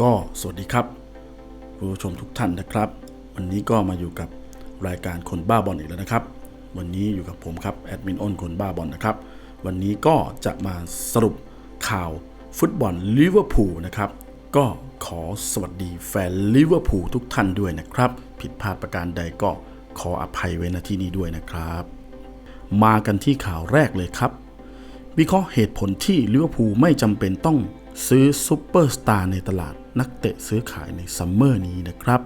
ก็สวัสดีครับผู้ชมทุกท่านนะครับ วันนี้ก็มาอยู่กับรายการคนบ้าบอลอีกแล้วนะครับ วันนี้อยู่กับผมครับแอดมินอ้นคนบ้าบอลนะครับ วันนี้ก็จะมาสรุปข่าวฟุตบอลลิเวอร์พูลนะครับ ก็ขอสวัสดีแฟนลิเวอร์พูลทุกท่านด้วยนะครับ ผิดพลาดประการใดก็ขออภัยไว้ณที่นี้ด้วยนะครับ มากันที่ข่าวแรกเลยครับ วิเคราะห์เหตุผลที่ลิเวอร์พูลไม่จำเป็นต้อง ซื้อซูเปอร์สตาร์ในตลาดนักเตะซื้อขายในซัมเมอร์นี้นะครับ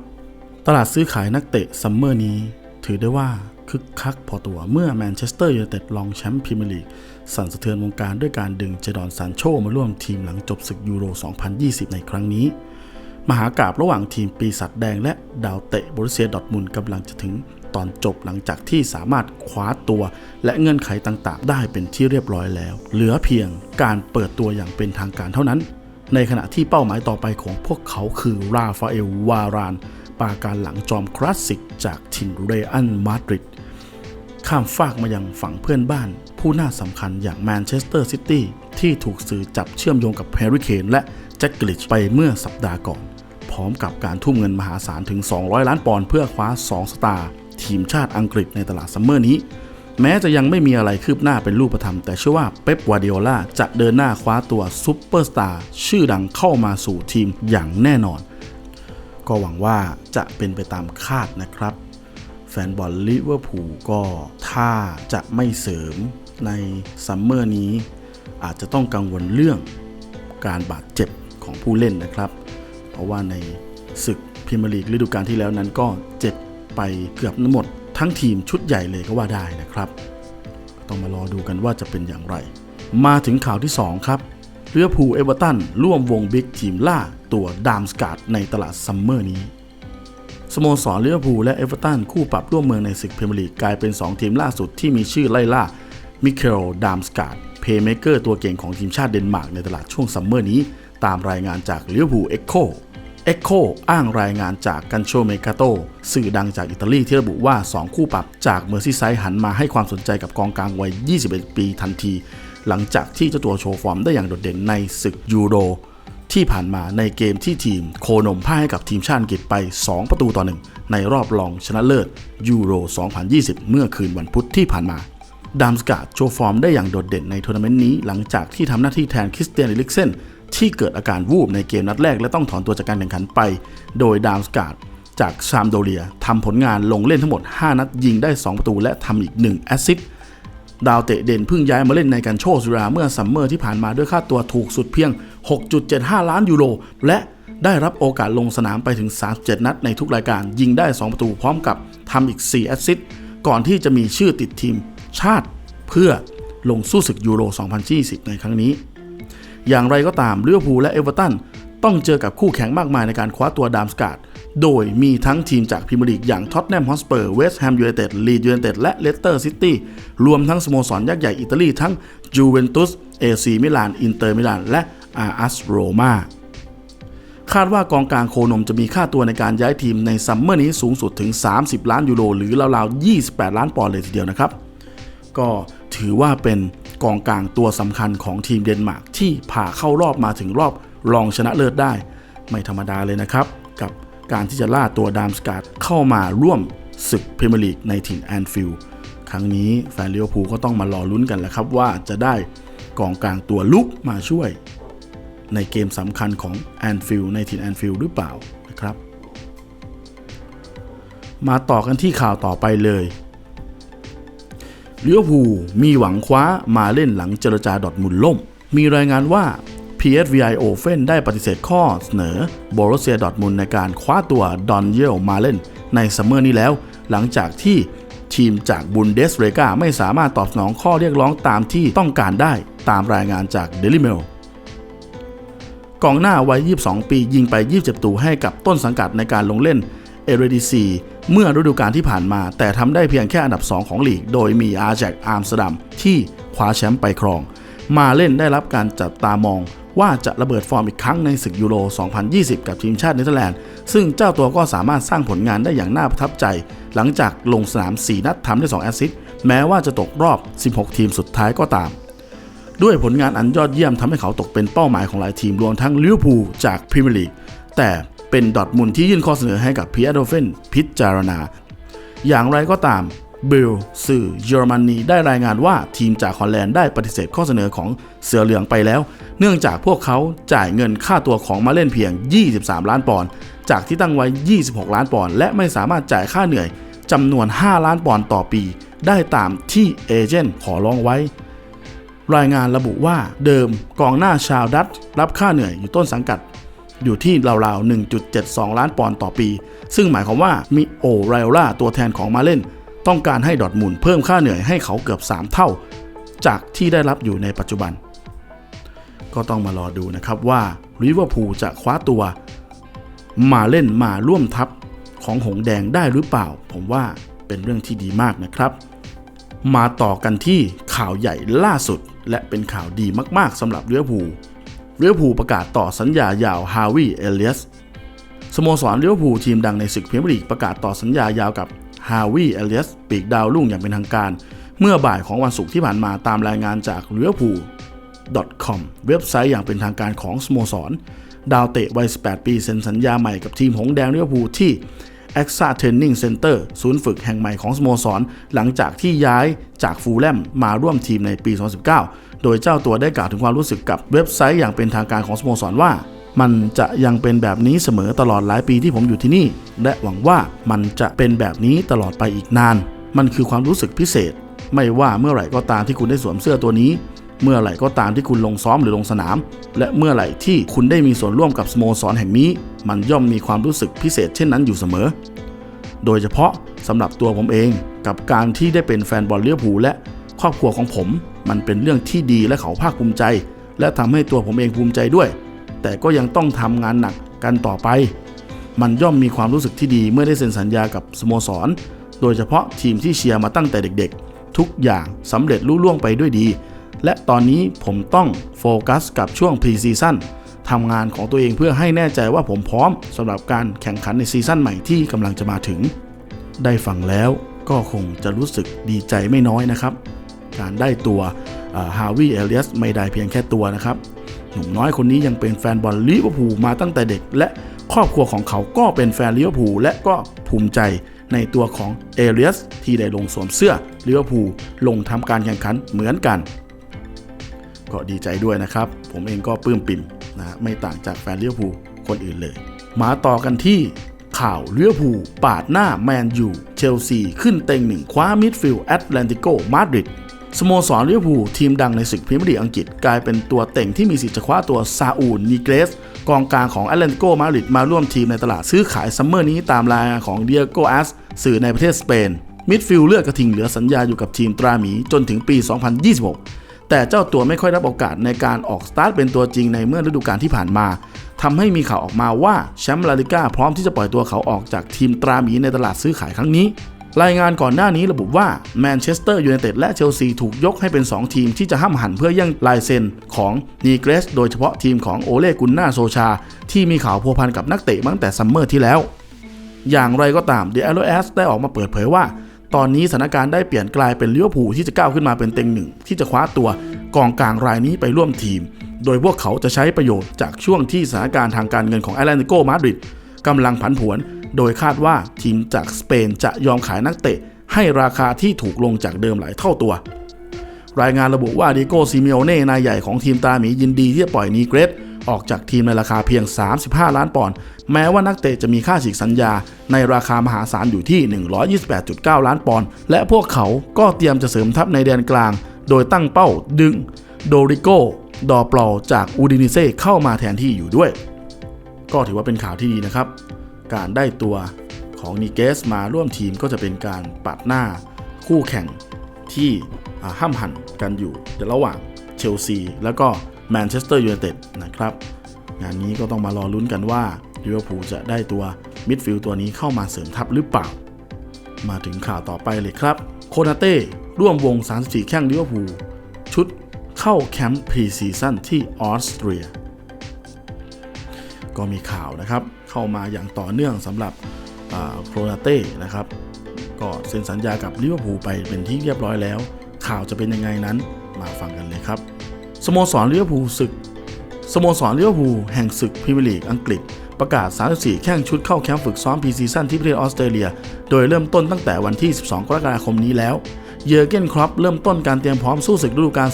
ตลาดซื้อขายนักเตะซัมเมอร์นี้ ถือได้ว่าคึกคักพอตัวเมื่อแมนเชสเตอร์ยูไนเต็ดรองแชมป์พรีเมียร์ลีก สั่นสะเทือนวงการด้วยการดึงเจดอนซานโชมาร่วมทีมหลังจบศึกยูโร 2020 ในครั้งนี้ มหากราบระหว่างทีมปีศาจแดงและดาวเตะบรุเซียดอทมุนกำลังจะถึง ตอนจบหลังจากที่สามารถคว้าตัว และเงื่อนไขต่างๆ ได้เป็นที่เรียบร้อยแล้ว เหลือเพียงการเปิดตัวอย่างเป็นทางการเท่านั้น ในขณะที่เป้าหมายต่อไปของพวกเขาคือราฟาเอลวารานปาการหลังจอมคลาสสิกจากทินเรอันมาดริดข้ามฟากมายังฝั่งเพื่อนบ้าน ผู้น่าสำคัญอย่างแมนเชสเตอร์ซิตี้ที่ถูกสื่อจับเชื่อมโยงกับแฮร์รี่เคนและแจ็คกลิชไปเมื่อสัปดาห์ก่อน พร้อมกับการทุ่มเงินมหาศาลถึง 200 ล้านปอนด์เพื่อคว้า 2 สตาร์ ทีมชาติอังกฤษในตลาดซัมเมอร์นี้ แม้จะยังไม่มีอะไรคืบหน้าเป็นรูปธรรม แต่เชื่อว่าเป๊ปวาร์ดิโอลาจะเดินหน้าคว้าตัวซุปเปอร์สตาร์ชื่อดังเข้ามาสู่ทีมอย่างแน่นอน ก็หวังว่าจะเป็นไปตามคาดนะครับ แฟนบอลลิเวอร์พูลก็ถ้าจะไม่เสริมในซัมเมอร์นี้ อาจจะต้องกังวลเรื่องการบาดเจ็บของผู้เล่นนะครับ เพราะว่าในศึกพรีเมียร์ลีกฤดูกาลที่แล้วนั้นก็เจ็บ ไปเกือบทั้งหมดทั้งทีมชุดใหญ่เลยก็ว่าได้นะครับ ต้องมารอดูกันว่าจะเป็นอย่างไร มาถึงข่าวที่ 2 ครับเรือพูเอเวอร์ตันร่วมวงบิ๊กทีมล่าตัวดามสการ์ดในตลาดซัมเมอร์นี้สโมสรลิเวอร์พูลและเอเวอร์ตันคู่ปรับร่วมเมืองในศึกพรีเมียร์ลีกกลายเป็น 2 ทีมล่าสุดที่มีชื่อไล่ล่า มิเคลดามสกาดเพย์เมเกอร์ตัวเก่งของทีมชาติเดนมาร์กในตลาดช่วงซัมเมอร์นี้ ตามรายงานจากลิเวอร์พูลเอ็กโค เอ็กโคอ้างรายงานจากกันโชเมกาโตสื่อดังจากอิตาลีที่ระบุว่า 2 คู่ปรับจากเมอร์ซีไซด์หันมาให้ความสนใจกับกองกลางวัย 21 ปีทันที หลังจากที่เจ้าตัวโชว์ฟอร์มได้อย่างโดดเด่นในศึกยูโรที่ผ่านมาในเกมที่ทีมโคนมพ่ายให้กับทีมชาติอังกฤษไป 2 ประตูต่อหนึ่งในรอบรองชนะเลิศยูโร 2020 เมื่อคืนวันพุธที่ผ่านมา ดามสกาดโชว์ฟอร์มได้อย่างโดดเด่นในทัวร์นาเมนต์นี้หลังจากที่ทำหน้าที่แทนคริสเตียนอิลิกเซน ที่เกิดอาการวูบในเกมนัดแรก และต้องถอนตัวจากการแข่งขันไป โดยดามสกาดจากซามโดเรียทำผลงานลงเล่นทั้งหมด 5 นัดยิงได้ 2 ประตูและทำอีก 1 แอสซิสต์ดาวเตะเด่นเพิ่งย้ายมาเล่นในการโชสุราเมื่อซัมเมอร์ที่ผ่านมาด้วยค่าตัวถูกสุดเพียง 6.75 ล้านยูโร และได้รับโอกาสลงสนามไปถึง 37 นัดในทุกรายการ ยิงได้ 2 ประตูพร้อมกับทำอีก 4 แอสซิสต์ก่อนที่จะมีชื่อติดทีมชาติเพื่อลงสู้ศึกยูโร 2020 ในครั้งนี้ อย่างไรก็ตามลิเวอร์พูลและเอเวอร์ตันต้องเจอกับคู่แข่งมากมายในการคว้าตัวดามสกาดโดยมีทั้งทีมจากพรีเมียร์ลีกอย่างท็อตแนมฮอสเปอร์เวสต์แฮมยูไนเต็ดลีดยูไนเต็ดและเลสเตอร์ซิตี้รวมทั้งสโมสรยักษ์ใหญ่อิตาลีทั้งจูเวนตุสเอซีมิลาน อินเตอร์มิลาน และอาร์อัสโรมาคาดว่ากองกลางโคนมจะมีค่าตัวในการย้ายทีมในซัมเมอร์นี้สูงสุดถึง 30 ล้านยูโรหรือราวๆ 28 ล้านปอนด์เลยทีเดียวนะครับ ก็ถือว่าเป็น กองกลางตัวสำคัญของทีมเดนมาร์กที่ผ่าเข้ารอบมาถึงรอบรองชนะเลิศได้ ไม่ธรรมดาเลยนะครับ กับการที่จะล่าตัวดามสการ์ดเข้ามาร่วมศึกพรีเมียร์ลีกในถิ่นแอนฟิลด์ครั้งนี้แฟนเลิเวอร์พูลก็ต้องมารอลุ้นกันแหละครับว่าจะได้กองกลางตัวลุกมาช่วย ในเกมสำคัญของแอนฟิลด์ในถิ่นแอนฟิลด์หรือเปล่านะครับ มาต่อกันที่ข่าวต่อไปเลย ลิเวอร์พูลมีหวังคว้ามาเล่นหลังเจรจาดอดมุนล่ม มีรายงานว่า PSVI o p e n ได้ปฏิเสธข้อเสนอโบร u เซียดอ t มุนในการคว้าตัวดอนเยลมาเล่นในซัมเมอร์นี้แล้ว หลังจากที่ทีมจากบุนเดสเรกาไม่สามารถตอบสนองข้อเรียกร้องตามที่ต้องการได้ตามรายงานจาก Daily Mail กองหน้าวัย 22 ปียิงไป 27ประตูให้กับต้นสังกัดในการลงเล่นเอเรดิซี เมื่อฤดูกาลที่ผ่านมา แต่ทำได้เพียงแค่อันดับ 2 ของลีก โดยมีอาแจกอาร์มสเตอร์ดัมที่คว้าแชมป์ไปครอง มาเล่นได้รับการจับตามองว่าจะระเบิดฟอร์มอีกครั้งในศึกยูโร 2020 กับทีมชาติเนเธอร์แลนด์ ซึ่งเจ้าตัวก็สามารถสร้างผลงานได้อย่างน่าประทับใจ หลังจากลงสนาม 4 นัดทำได้ 2 แอสซิสต์ แม้ว่าจะตกรอบ 16 ทีมสุดท้ายก็ตาม ด้วยผลงานอันยอดเยี่ยมทำให้เขาตกเป็นเป้าหมายของหลายทีมรวมทั้งลิเวอร์พูลจากพรีเมียร์ลีก แต่ เป็นดอทมุนที่ยื่นข้อเสนอให้กับพีเอโดเฟนพิจารณา อย่างไรก็ตามบิลสื่อเยอรมนีได้รายงานว่าทีมจากฮอลแลนด์ได้ปฏิเสธข้อเสนอของเสือเหลืองไปแล้ว เนื่องจากพวกเขาจ่ายเงินค่าตัวของมาเล่นเพียง 23 ล้านปอนด์จากที่ตั้งไว้ 26 ล้านปอนด์และไม่สามารถจ่ายค่าเหนื่อยจำนวน 5 ล้านปอนด์ต่อปี ได้ตามที่เอเจนต์ขอร้องไว้ รายงานระบุว่าเดิมกองหน้าชาวดัตช์รับค่าเหนื่อยอยู่ต้นสังกัด อยู่ที่ราวๆ 1.72 ล้านปอนด์ต่อปี ซึ่งหมายความว่ามิโอไรล่าตัวแทนของมาเล่น ต้องการให้ดอทมุนเพิ่มค่าเหนื่อยให้เขาเกือบ 3 เท่า จากที่ได้รับอยู่ในปัจจุบัน ก็ต้องมารอดูนะครับว่าลิเวอร์พูลจะคว้าตัว มาเล่นมาร่วมทัพของหงส์แดงได้หรือเปล่า ผมว่าเป็นเรื่องที่ดีมากนะครับ มาต่อกันที่ข่าวใหญ่ล่าสุด และเป็นข่าวดีมากๆสำหรับลิเวอร์พูล ลิเวอร์พูประกาศต่อสัญญายาวฮาวิเอเลียสสโมสรลิเวอร์พูทีมดังในศึกพรีเมียร์ลีกประกาศต่อสัญญายาวกับฮาวิเอเลียสปีกดาวรุ่งอย่างเป็นทางการ เมื่อบ่ายของวันศุกร์ที่ผ่านมาตามรายงานจากเลิเวอร์พู com เว็บไซต์อย่างเป็นทางการของสโมสร ดาวเตะวัย 18 ปีเซ็นสัญญาใหม่กับทีมหงสแดงลิเวอร์พูที่ a x a Training Center ศูนย์ฝึกแห่งใหม่ของสโมสร หลังจากที่ย้ายจากฟูลแลมมาร่วมทีมในปี 2019 โดยเจ้าตัวได้กล่าวถึงความรู้สึกกับเว็บไซต์อย่างเป็นทางการของสโมสรว่า มันจะยังเป็นแบบนี้เสมอตลอดหลายปีที่ผมอยู่ที่นี่ และหวังว่ามันจะเป็นแบบนี้ตลอดไปอีกนาน มันคือความรู้สึกพิเศษ ไม่ว่าเมื่อไหร่ก็ตามที่คุณได้สวมเสื้อตัวนี้ เมื่อไหร่ก็ตามที่คุณลงซ้อมหรือลงสนาม และเมื่อไหร่ที่คุณได้มีส่วนร่วมกับสโมสรแห่งนี้ มันย่อมมีความรู้สึกพิเศษเช่นนั้นอยู่เสมอ โดยเฉพาะสำหรับตัวผมเองกับการที่ได้เป็นแฟนบอลเลี้ยวผูและครอบครัวของผม มันเป็นเรื่องที่ดีและเขาภาคภูมิใจ และทำให้ตัวผมเองภูมิใจด้วย แต่ก็ยังต้องทำงานหนักกันต่อไป มันย่อมมีความรู้สึกที่ดีเมื่อได้เซ็นสัญญากับสโมสร โดยเฉพาะทีมที่เชียร์มาตั้งแต่เด็ก ๆ ทุกอย่างสำเร็จลุล่วงไปด้วยดี และตอนนี้ผมต้องโฟกัสกับช่วงพรีซีซั่นทำงานของตัวเองเพื่อให้แน่ใจว่าผมพร้อมสำหรับการแข่งขันในซีซั่นใหม่ที่กำลังจะมาถึง ได้ฟังแล้วก็คงจะรู้สึกดีใจไม่น้อยนะครับ การได้ตัวฮาวิเอเลียสไม่ได้เพียงแค่ตัวนะครับ หนุ่มน้อยคนนี้ยังเป็นแฟนบอลลิเวอร์พูลมาตั้งแต่เด็ก และครอบครัวของเขาก็เป็นแฟนลิเวอร์พูลและก็ภูมิใจในตัวของเอเลียสที่ได้ลงสวมเสื้อลิเวอร์พูลลงทำการแข่งขันเหมือนกัน ก็ดีใจด้วยนะครับ ผมเองก็ปลื้มปิ่มนะไม่ต่างจากแฟนเลิเวอร์พูคนอื่นเลย มาต่อกันที่ข่าวเลิเวอร์พูปาดหน้าแมนยูเชลซีขึ้นเต็งหนึ่งคว้ามิดฟิลด์แอตแลนติโกมาดริดสโมสรลิเวอร์พูลทีมดังในศึกพรีเมียร์ลีกอังกฤษกลายเป็นตัวเต่งที่มีสิทธิ์จะคว้าตัวซาอูลนีเกรส กองกลางของแอตแลนติโกมาดริดมาร่วมทีมในตลาดซื้อขายซัมเมอร์นี้ตามรายงานของเดียโกอัสสื่อในประเทศสเปนมิดฟิลด์เลือกกระทิงเหลือสัญญาอยู่กับทีมตราหมีจนถึงปี 2026 แต่เจ้าตัวไม่ค่อยรับโอกาสในการออกสตาร์ทเป็นตัวจริงในเมื่อฤดูกาลที่ผ่านมาทำให้มีข่าวออกมาว่าแชมป์ลาลิก้าพร้อมที่จะปล่อยตัวเขาออกจากทีมตราหมีในตลาดซื้อขายครั้งนี้ รายงานก่อนหน้านี้ระบุว่าแมนเชสเตอร์ยูไนเต็ดและเชลซีถูกยกให้เป็น 2 ทีมที่จะห้ามหันเพื่อแย่งลายเซ็นของนีเกรสโดยเฉพาะทีมของโอเลกุนนาโซชา ที่มีข่าวพัวพันกับนักเตะมาตั้งแต่ซัมเมอร์ที่แล้ว อย่างไรก็ตามเด l โ s ได้ออกมาเปิดเผยว่า ตอนนี้สถานการณ์ได้เปลี่ยนกลายเป็นลิเวอร์พูลที่จะก้าวขึ้นมาเป็นเต็งหนึ่งที่จะคว้าตัวกองกลางรายนี้ไปร่วมทีม โดยพวกเขาจะใช้ประโยชน์จากช่วงที่สถานการณ์ทางการเงินของแอตแลนติโกมาดริดกำลังผันผวน โดยคาดว่าทีมจากสเปนจะยอมขายนักเตะ ให้ราคาที่ถูกลงจากเดิมหลายเท่าตัว รายงานระบุว่าดิโก้ซิเมโอเน่นายใหญ่ของทีมตาหมียินดีที่จะปล่อยนีเกรส ออกจากทีมในราคาเพียง 35 ล้านปอนด์แม้ว่านักเตะจะมีค่าฉีกสัญญา ในราคามหาศาลอยู่ที่ 128.9 ล้านปอนด์และพวกเขาก็เตรียมจะเสริมทัพในแดนกลาง โดยตั้งเป้าดึง โดริโกดอปลอจากอูดินิเซ่เข้ามาแทนที่อยู่ด้วย ก็ถือว่าเป็นข่าวที่ดีนะครับ การได้ตัวของนิเกสมาร่วมทีมก็จะเป็นการปัดหน้าคู่แข่งที่ห้ามหันกันอยู่ระหว่างเชลซีแล้วก็ แมนเชสเตอร์ยูไนเต็ดนะครับ งานนี้ก็ต้องมารอลุ้นกันว่าลิเวอร์พูลจะได้ตัวมิดฟิลด์ตัวนี้เข้ามาเสริมทัพหรือเปล่า มาถึงข่าวต่อไปเลยครับ โคนาเต้ร่วมวง 34 แข้งลิเวอร์พูลชุดเข้าแคมป์พรีซีซั่นที่ออสเตรีย ก็มีข่าวนะครับเข้ามาอย่างต่อเนื่องสำหรับโครนาเต้นะครับ ก็เซ็นสัญญากับลิเวอร์พูลไปเป็นที่เรียบร้อยแล้ว ข่าวจะเป็นยังไงนั้นมาฟังกันเลยครับ สโมสรลิเวอร์พูศึก สโมสรลิเวอร์พูแห่งศึกพรีเมียร์ลีกอังกฤษ ประกาศ 34 แข่งชุดเข้าแคมป์ฝึกซ้อมพรีซีซั่นที่ประเทศออสเตรเลีย โดยเริ่มต้นตั้งแต่วันที่ 12 กรกฎาคมนี้แล้ว เยอร์เกนครอปเริ่มต้นการเตรียมพร้อมสู้ศึกฤดูกาล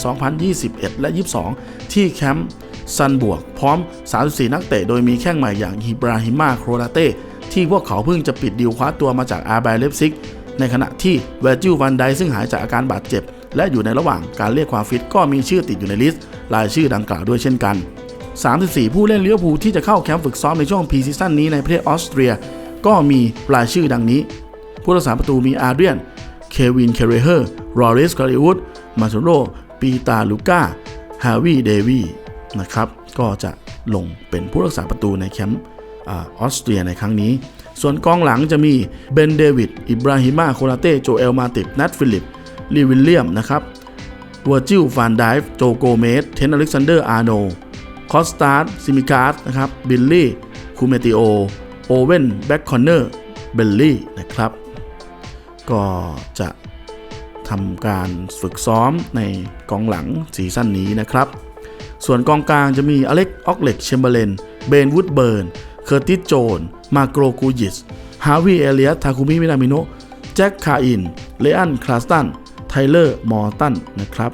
2021 และ 22 ที่แคมป์ซันบวก พร้อม 34 นักเตะ โดยมีแข้งใหม่อย่างฮิบราฮิมาโครลาเต้ ที่พวกเขาเพิ่งจะปิดดีลคว้าตัวมาจากอาร์ไบเลฟซิก ในขณะที่เวอร์จิลวันไดซึ่งหายจากอาการบาดเจ็บ และอยู่ในระหว่างการเรียกความฟิตก็มีชื่อติดอยู่ในลิสต์รายชื่อดังกล่าวด้วยเช่นกัน 34 ผู้เล่นเลี้ยวภูที่จะเข้าแคมป์ฝึกซ้อมในช่วงพีซีซั่นนี้ในประเทศออสเตรีย ก็มีรายชื่อดังนี้ ผู้รักษาประตูมีอาเดรียน เควิน เคเรเฮอร์ รอริสกาลิวุดมาซูโรปีตาลูก้า ฮาวิเดวีนะครับ ก็จะลงเป็นผู้รักษาประตูในแคมป์อออสเตรียในครั้งนี้ ส่วนกองหลังจะมีเบนเดวิด อิบราฮิมา โคลาเต้ โจเอล มาติบนัทฟิลิป ลีวิลเลียมนะครับวอร์จิลฟานไดฟ์โจโกเมสเทนอเล็กซานเดอร์อาร์โนคอสตาร์ซิมิคาร์สนะครับบิลลี่คูเมติโอโอเวนแบ็กคอนเนอร์เบลลี่นะครับ ก็จะทำการฝึกซ้อมในกองหลังซีซั่นนี้นะครับ ส่วนกองกลางจะมีอเล็กออกเล็กเชมเบเลนเบนวูดเบิร์นเคอร์ติสโจน มาโกรกูยิสฮาวิเอเลียสทาคุมิมินามิโนแจ็คคาอินเลอันคลาสตัน เลอร์มอร์ตันนะครับ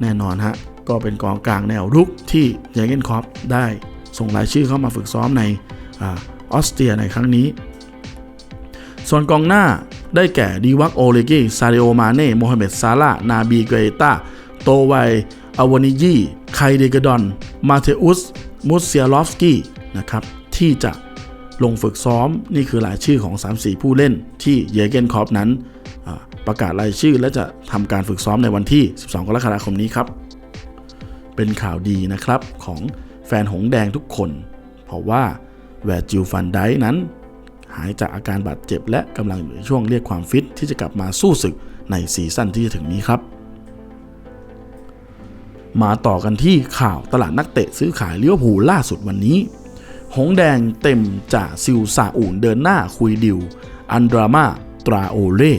แน่นอนฮะ ก็เป็นกองกลางแนวรุกที่เยเกนคอปได้ส่งรายชื่อเข้ามาฝึกซ้อมในออสเตรียในครั้งนี้ ส่วนกองหน้าได้แก่ดีวักโอเลกีซาเดโอมาเน่โมฮัมเหม็ดซาลานาบีเกเตาโตไวอาวานิยีไคเดกดอน มาเทอุส มุสเซียลอฟสกี้นะครับ ที่จะลงฝึกซ้อมนี่คือรายชื่อของ 3-4 ผู้เล่นที่เยเกนคอปนั้น ประกาศรายชื่อ และจะทำการฝึกซ้อมในวันที่ 12 กรกฎาคมนี้ครับ เป็นข่าวดีนะครับของแฟนหงแดงทุกคน เพราะว่าแวร์จิลฟันไดนั้น หายจากอาการบาดเจ็บ และกำลังอยู่ในช่วงเรียกความฟิตที่จะกลับมาสู้ศึกในซีซั่นที่จะถึงนี้ครับ มาต่อกันที่ข่าวตลาดนักเตะซื้อขายเลี้ยวผูลล่าสุดวันนี้ หงแดงเต็มจ่าซิลซาอูนเดินหน้าคุยดิว อันดรามาตราโอเล่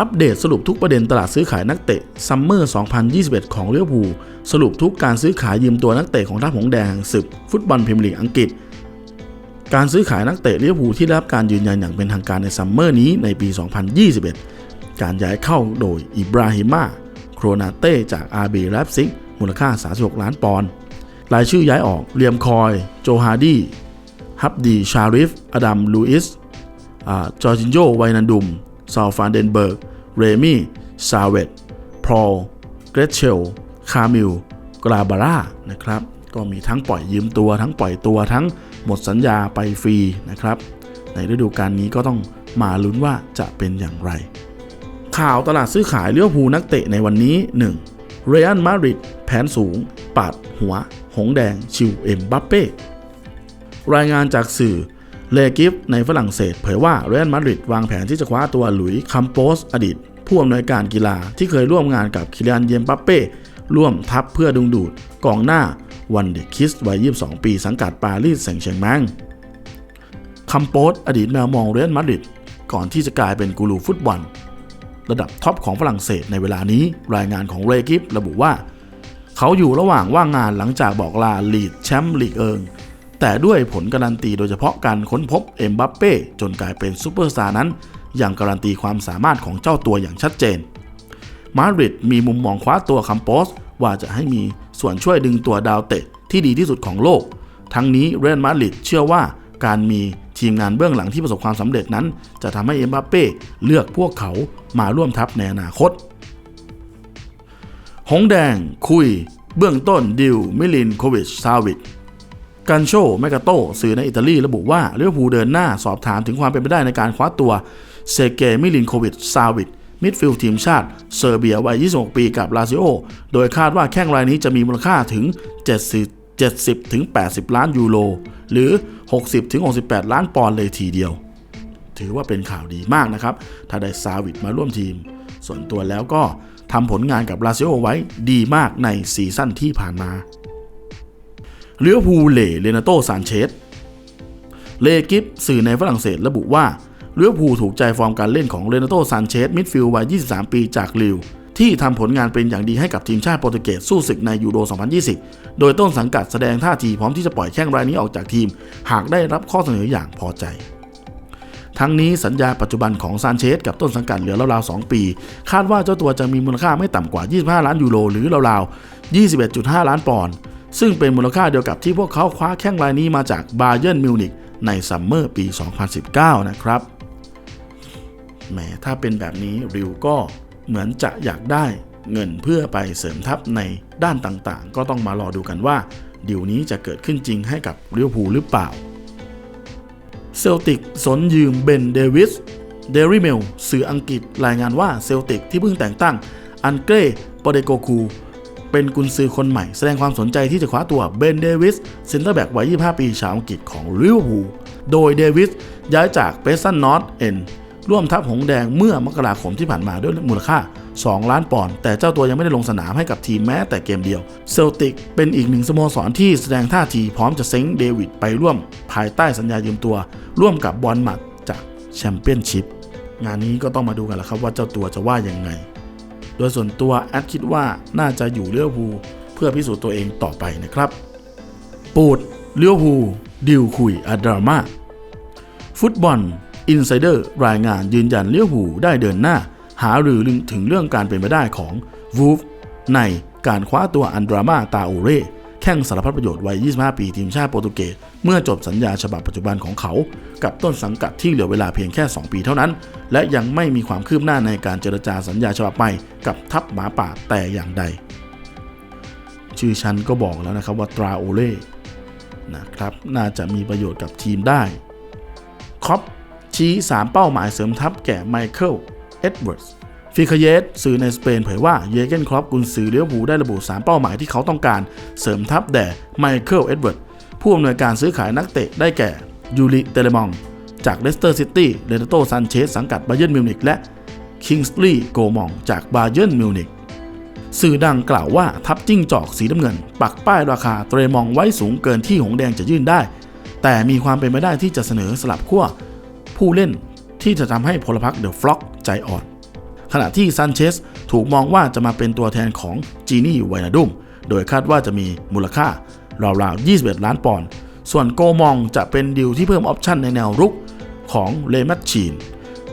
อัปเดตสรุปทุกประเด็นตลาดซื้อขายนักเตะซัมเมอร์ 2021 ของเลี้ยวผูสรุปทุกการซื้อขายยืมตัวนักเตะของทัพหงแดงศึกฟุตบอลพรีเมียร์ลีกอังกฤษ การซื้อขายนักเตะเลิเวอร์พูที่ได้รับการยืนยันอย่างเป็นทางการในซัมเมอร์นี้ในปี 2021 การย้ายเข้าโดยอิบราฮิมาโครนาเต้จากอาร์บีแลปซิกมูลค่า 36 ล้านปอนด์รายชื่อย้ายออกเลียมคอย โจฮาร์ดีฮับดีชาริฟอดัมลูอิสจอร์จินโยไวนันดุมซาลฟานเดนเบิร์ก เรมี่ซาเวตพรอลเกรเชลคามิลกราบาร่านะครับก็มีทั้งปล่อยยืมตัว ทั้งปล่อยตัวทั้งหมดสัญญาไปฟรีนะครับ ในฤดูกาลนี้ก็ต้องมาลุ้นว่าจะเป็นอย่างไร ข่าวตลาดซื้อขายเลี้ยวภูนักเตะในวันนี้ 1. เรอัลมาดริดแผนสูงปัดหัว หงแดง ชิวเอ็มบัปเป้ รายงานจากสื่อเลกิฟในฝรั่งเศส เผยว่าเรอัลมาดริดวางแผนที่จะคว้าตัวหลุยส์คัมโปสอดีต ผู้อำนวยการกีฬาที่เคยร่วมงานกับคิริอันเยมบัปเป้ร่วมทัพเพื่อดึงดูดกองหน้าวันเดคิสวัย 22 ปีสังกัดปารีสแซงต์แชร์แมงคัมโปสอดีตแมวมองเรอัลมาดริดก่อนที่จะกลายเป็นกูรูฟุตบอล ระดับท็อปของฝรั่งเศสในเวลานี้รายงานของเรกิฟระบุว่า เขาอยู่ระหว่างว่างงานหลังจากบอกลาลีดแชมป์ลีกเอิงแต่ด้วยผลการันตีโดยเฉพาะการค้นพบเอ็มบัปเป้จนกลายเป็นซูเปอร์สตาร์นั้น อยังการันตีความสามารถของเจ้าตัวอย่างชัดเจน มาดริดมีมุมมองคว้าตัวคัมโปสว่าจะให้มีส่วนช่วยดึงตัวดาวเตะที่ดีที่สุดของโลก ทั้งนี้เรอัลมาดริดเชื่อว่าการมีทีมงานเบื้องหลังที่ประสบความสำเร็จนั้น จะทำให้เอ็มบัปเป้เลือกพวกเขามาร่วมทัพในอนาคต หงแดง คุย เบื้องต้นดิว มิลินโควิช ซาวิช กันโชแมกาโตสื่อในอิตาลีระบุว่าลิเวอร์พูลเดินหน้าสอบถามถึงความเป็นไปได้ในการคว้าตัวเซเกมิลินโควิชซาวิชมิดฟิลด์ทีมชาติเซอร์เบียวัย 26 ปีกับลาซิโอ โดยคาดว่าแข้งรายนี้จะมีมูลค่าถึง 70 70ถึง80 ล้านยูโรหรือ 60ถึง68 ล้านปอนด์เลยทีเดียว ถือว่าเป็นข่าวดีมากนะครับ ถ้าได้ซาวิชมาร่วมทีม ส่วนตัวแล้วก็ทำผลงานกับลาซิโอไว้ดีมากในซีซั่นที่ผ่านมา เลี้ยวภูเล่เลนาโตซานเชสเลกิฟสื่อในฝรั่งเศสระบุว่าเลี้ยวภูถูกใจฟอร์มการเล่นของเรนาโตซานเชสมิดฟิลด์วัย 23 ปีจากลิวทที่ทำผลงานเป็นอย่างดีให้กับทีมชาติโปรตุเกสสู้ศึกในยูโร 2020 โดยต้นสังกัดแสดงท่าทีพร้อมที่จะปล่อยแข้งรายนี้ออกจากทีม หากได้รับข้อเสนออย่างพอใจ ทั้งนี้สัญญาปัจจุบันของซานเชสกับต้นสังกัดเหลือราวๆ 2 ปี คาดว่าเจ้าตัวจะมีมูลค่าไม่ต่ำกว่า 25 ล้านยูโรหรือราวๆ 21.5 ล้านปอนด์ ซึ่งเป็นมูลค่าเดียวกับที่พวกเขาคว้าแข้งรายนี้มาจากบาเยิร์นมิวนิกในซัมเมอร์ปี 2019 นะครับแหมถ้าเป็นแบบนี้ริวก็เหมือนจะอยากได้เงินเพื่อไปเสริมทัพในด้านต่างๆ ก็ต้องมารอดูกันว่าดิวนี้จะเกิดขึ้นจริงให้กับลิเวพูหรือเปล่า เซลติกสนยืมเบนเดวิสเดริเมลสื่ออังกฤษรายงานว่าเซลติกที่เพิ่งแต่งตั้งอันเกรปเดโกคู เป็นกุนซือคนใหม่ แสดงความสนใจที่จะคว้าตัวเบนเดวิสเซนเตอร์แบ็กวัย 25 ปีชาวอังกฤษของลิเวอร์พูลโดยเดวิสย้ายจากเปซันนอตเอ็นร่วมทัพหงแดงเมื่อมกราคมที่ผ่านมาด้วยมูลค่า 2 ล้านปอนด์แต่เจ้าตัวยังไม่ได้ลงสนามให้กับทีมแม้แต่เกมเดียวเซลติกเป็นอีกหนึ่งสโมสรที่แสดงท่าทีพร้อมจะเซ้งเดวิดไปร่วม ภายใต้สัญญายืมตัว ร่วมกับบอลหมัดจากแชมเปี้ยนชิพงานนี้ก็ต้องมาดูกันแล้วครับว่าเจ้าตัวจะว่ายังไง โดยส่วนตัวแอดคิดว่าน่าจะอยู่เลี้ยวภูเพื่อพิสูจน์ตัวเองต่อไปนะครับ ปูดเลี้ยวภูดิวคุยอดราม่าฟุตบอลอินไซเดอร์รายงานยืนยันเลี้ยวภูได้เดินหน้า หาหรือถึงเรื่องการเป็นไปได้ของวูฟในการคว้าตัวอันดรามาตาโอเร่ แข่งสารพัดประโยชน์วัย 25 ปีทีมชาติโปรตุเกสเมื่อจบสัญญาฉบับปัจจุบันของเขา กับต้นสังกัดที่เหลือเวลาเพียงแค่ 2 ปีเท่านั้น และยังไม่มีความคืบหน้าในการเจรจาสัญญาฉบับใหม่กับทัพหมาป่าแต่อย่างใด ชื่อฉันก็บอกแล้วนะครับว่าตราโอเล่นะครับน่าจะมีประโยชน์กับทีมได้คอปชี้ 3 เป้าหมายเสริมทัพแก่ไมเคิลเอ็ดเวิร์ดส์ ฟิคเยสสื่อในสเปนเผยว่าเยเกนครอปกุนซือเลี้ยวผูได้ระบุ 3 เป้าหมายที่เขาต้องการ เสริมทัพแด่ไมเคิลเอ็ดเวิร์ดผู้อำนวยการซื้อขายนักเตะได้แก่ยูริเตเลมอง จากเลสเตอร์ซิตี้เรนโตซันเชสสังกัดบาเยิร์นมิวนิกและคิงส์ลีย์โกมองจากบาเยิร์นมิวนิกสื่อดังกล่าวว่าทัพจิ้งจอกสีน้ำเงิน ปักป้ายราคาเตรมองไว้สูงเกินที่หงแดงจะยื่นได้ แต่มีความเป็นไปได้ที่จะเสนอสลับขั้วผู้เล่นที่จะทำให้พลพรรคเดอะฟล็อกใจอ่อน ขณะที่ซันเชสถูกมองว่าจะมาเป็นตัวแทนของจีนี่ไวนาดุมโดยคาดว่าจะมีมูลค่าราวๆ 21 ล้านปอนด์ ส่วนโกมองจะเป็นดิวที่เพิ่มออปชั่นในแนวรุกของเลมัตชีน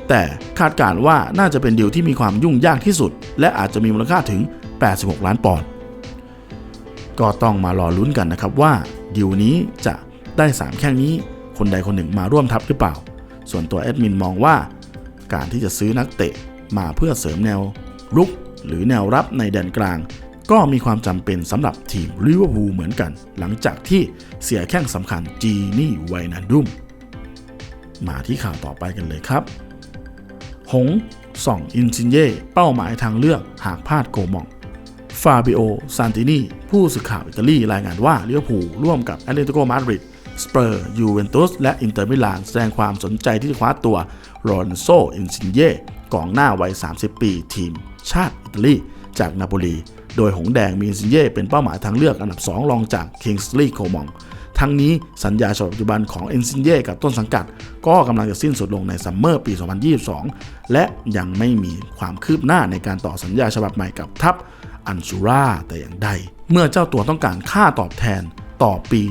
แต่คาดการณ์ว่าน่าจะเป็นดิวที่มีความยุ่งยากที่สุด และอาจจะมีมูลค่าถึง 86 ล้านปอนด์ ก็ต้องมารอลุ้นกันนะครับว่าดิวนี้จะได้ 3 แข้งนี้คนใดคนหนึ่งมาร่วมทัพหรือเปล่า ส่วนตัวแอดมินมองว่าการที่จะซื้อนักเตะ มาเพื่อเสริมแนวรุกหรือแนวรับในแดนกลาง ก็มีความจำเป็นสำหรับทีมลิเวอร์พูลเหมือนกัน หลังจากที่เสียแข้งสำคัญจีนี่ไวนาดุมมาที่ข่าวต่อไปกันเลยครับ หงส่องอินซินเย่เป้าหมายทางเลือกหากพลาดโกมองฟาบิโอซานตินีผู้สื่อข่าวอิตาลีรายงานว่าลิเวอร์พูลร่วมกับแอตเลติโกมาดริดสเปอร์ยูเวนตุสและอินเตอร์มิลานแสดงความสนใจที่จะคว้าตัวโรนโซอินซินเย่ กองหน้าวัย 30 ปีทีม ชาติอิตาลีจากนาโปลี โดยหงแดงมีอินซินเย่เป็นเป้าหมายทางเลือกอันดับ 2 รองจากคิงส์ลีย์โคมองทั้งนี้สัญญาฉบับปัจจุบันของเอนซินเย่กับต้นสังกัด ก็กำลังจะสิ้นสุดลงในซัมเมอร์ปี 2022 และยังไม่มีความคืบหน้าในการต่อสัญญาฉบับใหม่กับทัพอันชูราแต่อย่างใด เมื่อเจ้าตัวต้องการค่าตอบแทนต่อปี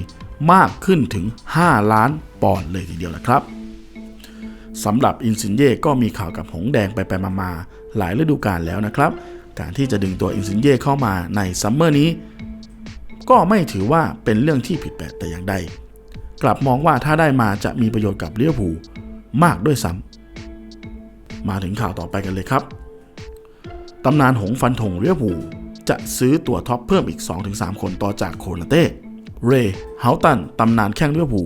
มากขึ้นถึง 5 ล้านปอนด์เลยทีเดียวนะครับ สำหรับอินซินเย่ก็มีข่าวกับหงแดงไปไปมาๆหลายฤดูกาลแล้วนะครับ การที่จะดึงตัวอินซินเย่เข้ามาในซัมเมอร์นี้ ก็ไม่ถือว่าเป็นเรื่องที่ผิดแปลกแต่อย่างใด กลับมองว่าถ้าได้มาจะมีประโยชน์กับเลี้ยวผูมากด้วยซ้ำมาถึงข่าวต่อไปกันเลยครับตำนานหงฟันธงเลี้ยวผูจะซื้อตัวท็อปเพิ่มอีก 2-3 คนต่อจากโคนาเต้เรย์เฮาตันตำนานแข้งเลี้ยวผู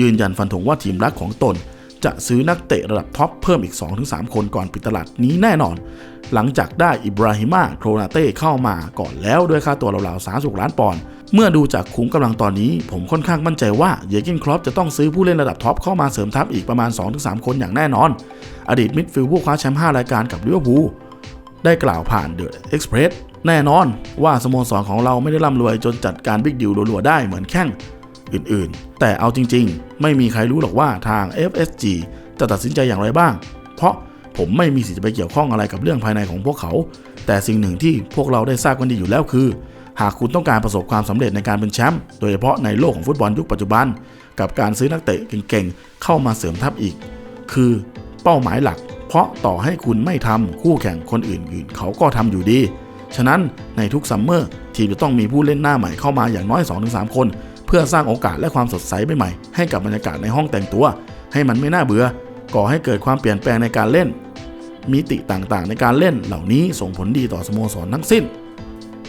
ยืนยันฟันธงว่าทีมรักของตน จะซื้อนักเตะระดับท็อปเพิ่มอีก 2-3 คนก่อนปิดตลาดนี้แน่นอน หลังจากได้อิบราฮิมาโครนาเต้เข้ามาก่อนแล้วด้วยค่าตัวราวๆ30ล้านปอนด์เมื่อดูจากขุมกำลังตอนนี้ ผมค่อนข้างมั่นใจว่าเยเกนครอปจะต้องซื้อผู้เล่นระดับท็อปเข้ามาเสริมทัพอีกประมาณ 2-3 คนอย่างแน่นอน อดีตมิดฟิลด์ผู้คว้าแชมป์5รายการกับลิเวอร์พูลได้กล่าวผ่านเดอะเอ็กซ์เพรสแน่นอนว่าสโมสรของเราไม่ได้ร่ำรวยจนจัดการบิ๊กดิวรัวๆได้เหมือนแข้ง อื่นๆ แต่เอาจริงๆ ไม่มีใครรู้หรอกว่าทาง FSG จะตัดสินใจอย่างไรบ้าง เพราะผมไม่มีสิทธิ์ไปเกี่ยวข้องอะไรกับเรื่องภายในของพวกเขา แต่สิ่งหนึ่งที่พวกเราได้ทราบกันดีอยู่แล้วคือ หากคุณต้องการประสบความสำเร็จในการเป็นแชมป์โดยเฉพาะในโลกของฟุตบอลยุคปัจจุบัน กับการซื้อนักเตะเก่งๆเข้ามาเสริมทัพอีก คือเป้าหมายหลัก เพราะต่อให้คุณไม่ทำคู่แข่งคนอื่นๆ เขาก็ทำอยู่ดี ฉะนั้นในทุกซัมเมอร์ทีมจะต้องมีผู้เล่นหน้าใหม่เข้ามาอย่างน้อย 2-3 คน พื่อสร้างโอกาสและความสดใสใหม่ๆให้กับบรรยากาศในห้องแต่งตัว ให้มันไม่น่าเบื่อก่อให้เกิดความเปลี่ยนแปลงในการเล่น มิติต่างๆ ในการเล่นเหล่านี้ส่งผลดีต่อสโมสรทั้งสิ้น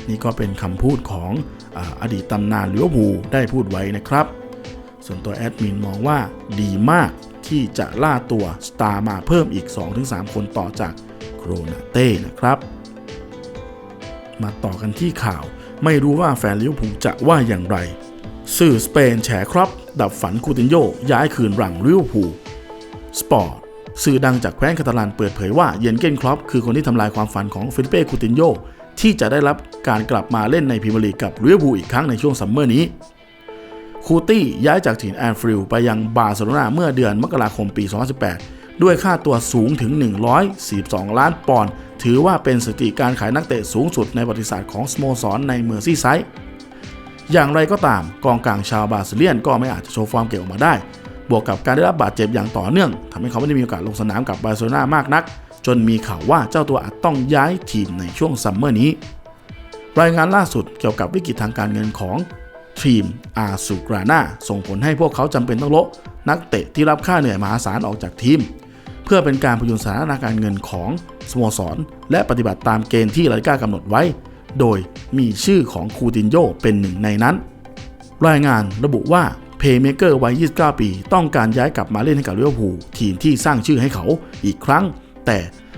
นี่ก็เป็นคำพูดของออดีตตำนานลิเวอร์พูลได้พูดไว้นะครับ ส่วนตัวแอดมินมองว่าดีมากที่จะล่าตัวสตาร์มาเพิ่มอีก 2-3 คนต่อจากโครนาเต้นะครับ มาต่อกันที่ข่าว ไม่รู้ว่าแฟนลิเวอร์พูลจะว่าอย่างไร สื่อสเปนแฉครับ ดับฝันคูตินโยย้ายคืนรังลิเวอร์พูลสปอร์ตสื่อดังจากแคว้นคาตาลันเปิดเผยว่าเยนเกนครอปคือคนที่ทำลายความฝันของฟิลิเป้คูตินโยที่จะได้รับการกลับมาเล่นในพรีเมียร์ลีกกับลิเวอร์พูลอีกครั้งในช่วงซัมเมอร์นี้คูตี้ย้ายจากถิ่นแอนฟิลด์ไปยังบาร์เซโลนาเมื่อเดือนมกราคมปี 2018 ด้วยค่าตัวสูงถึง 142 ล้านปอนด์ถือว่าเป็นสถิติการขายนักเตะสูงสุดในประวัติศาสตร์ของสโมสรในเมอร์ซี่ไซด์ อย่างไรก็ตามกองกลางชาวบาซิเลียนก็ไม่อาจจะโชว์ฟอร์มเก่งออกมาได้ บวกกับการได้รับบาดเจ็บอย่างต่อเนื่องทำให้เขาไม่ได้มีโอกาสลงสนามกับบาร์เซโลนามากนัก จนมีข่าวว่าเจ้าตัวอาจต้องย้ายทีมในช่วงซัมเมอร์นี้ รายงานล่าสุดเกี่ยวกับวิกฤตทางการเงินของทีมอาซูกราน่าส่งผลให้พวกเขาจำเป็นต้องละนักเตะที่รับค่าเหนื่อยมหาศาลออกจากทีม เพื่อเป็นการพยุงสถานการเงินของสโมสร และปฏิบัติตามเกณฑ์ที่ลาลิก้ากำหนดไว้ โดยมีชื่อของคูตินโยเป็นหนึ่งในนั้น รายงานระบุว่าเพย์เมเกอร์วัย 29 ปี ต้องการย้ายกลับมาเล่นให้กับลิเวอร์พูลทีมที่สร้างชื่อให้เขาอีกครั้ง แต่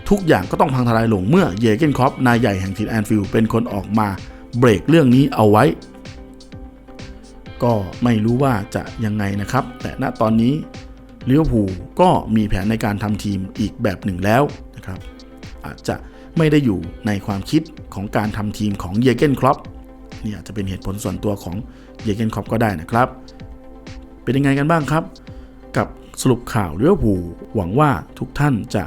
ทุกอย่างก็ต้องพังทลายลงเมื่อเยเกนคอปนายใหญ่แห่งทีมแอนฟิลด์เป็นคนออกมาเบรกเรื่องนี้เอาไว้ ก็ไม่รู้ว่าจะยังไงนะครับ แต่ณตอนนี้ลิเวอร์พูลก็มีแผนในการทำทีมอีกแบบหนึ่งแล้วนะครับ อาจจะ ไม่ได้อยู่ในความคิดของการทำทีมของเยเกนครอปนี่อาจจะเป็นเหตุผลส่วนตัวของเยเกนครอปก็ได้นะครับ เป็นยังไงกันบ้างครับ กับสรุปข่าวลิเวอร์พูลหวังว่าทุกท่านจะ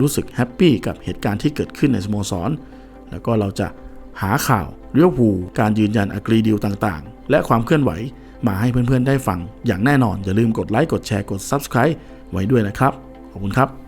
รู้สึกแฮปปี้กับเหตุการณ์ที่เกิดขึ้นในสโมสร แล้วก็เราจะหาข่าวลิเวอร์พูลการยืนยันอักรีดีลต่างๆ และความเคลื่อนไหวมาให้เพื่อนๆได้ฟังอย่างแน่นอน อย่าลืมกดไลค์กดแชร์กด Subscribe ไว้ด้วยนะครับ ขอบคุณครับ